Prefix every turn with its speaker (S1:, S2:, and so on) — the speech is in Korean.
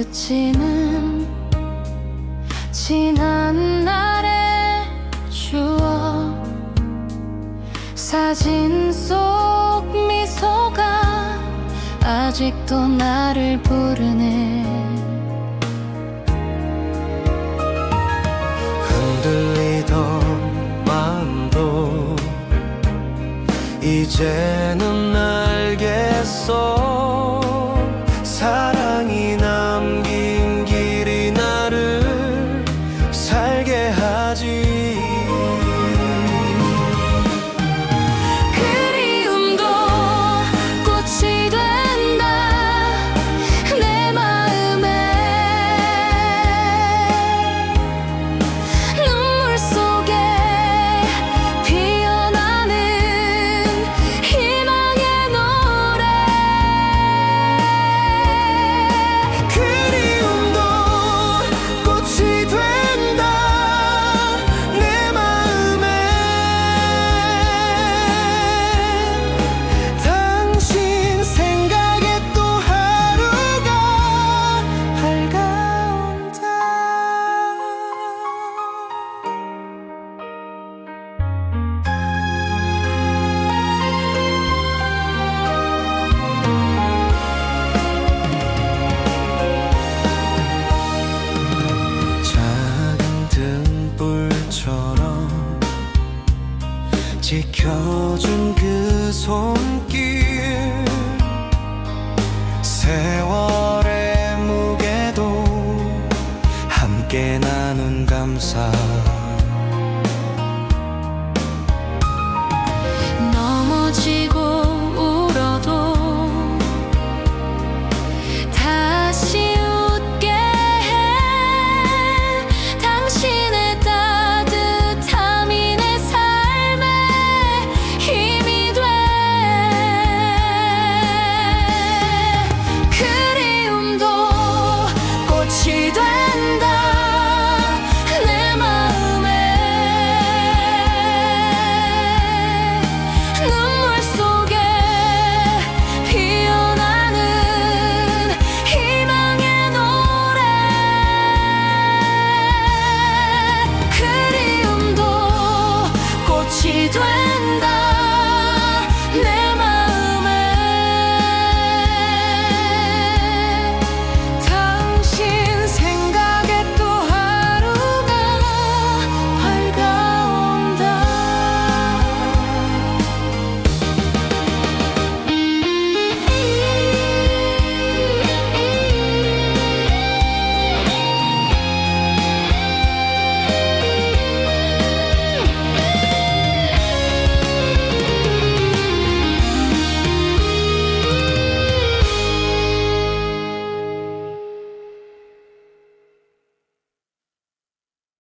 S1: 스치는 지난 날의 추억. 사진 속 미소가 아직도 나를 부르네.
S2: 흔들리던 마음도 이제는 알겠어 지켜준 그 손길. 세월의 무게도 함께 나눈 감사.